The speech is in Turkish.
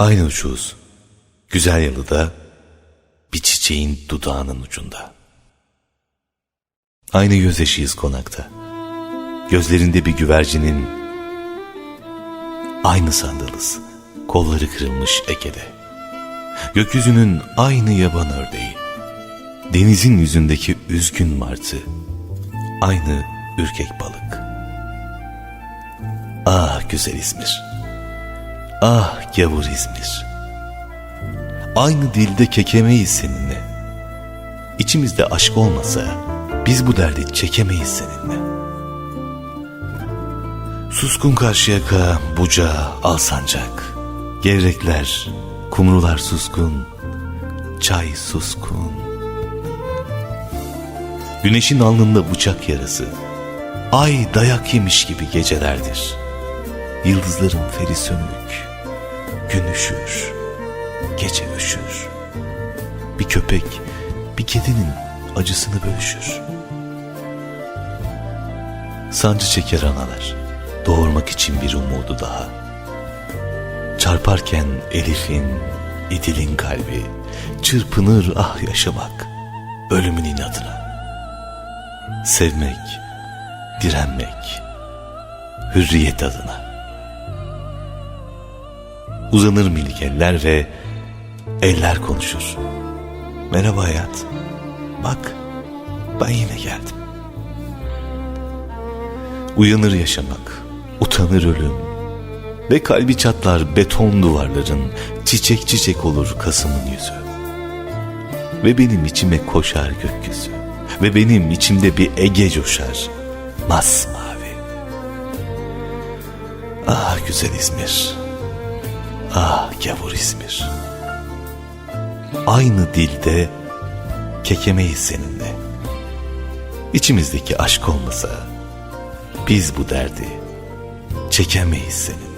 Aynı uçuz. Güzel yalıda bir çiçeğin dudağının ucunda. Aynı göz eşiyiz konakta. Gözlerinde bir güvercinin aynı sandalız. Kolları kırılmış Ege'de. Gökyüzünün aynı yaban ördeği. Denizin yüzündeki üzgün martı. Aynı ürkek balık. Ah güzel İzmir. Ah gavur İzmir. Aynı dilde kekemeyiz seninle. İçimizde aşk olmasa biz bu derdi çekemeyiz seninle. Suskun Karşıyaka, Buca, Alsancak. Gevrekler, kumrular suskun, çay suskun. Güneşin alnında bıçak yarası, ay dayak yemiş gibi gecelerdir. Yıldızların feri sönük, gün üşür, gece üşür. Bir köpek, bir kedinin acısını bölüşür. Sancı çeker analar, doğurmak için bir umudu daha. Çarparken Elif'in, İdil'in kalbi, çırpınır ah yaşamak, ölümün inadına. Sevmek, direnmek, hürriyet adına. Uzanır minik eller ve eller konuşur. Merhaba hayat, bak ben yine geldim. Uyanır yaşamak, utanır ölüm. Ve kalbi çatlar beton duvarların, çiçek çiçek olur Kasım'ın yüzü. Ve benim içime koşar gökyüzü. Ve benim içimde bir Ege coşar, masmavi. Ah güzel İzmir, gavur İzmir. Aynı dilde kekemeyiz seninle. İçimizdeki aşk olmasa biz bu derdi çekemeyiz seninle.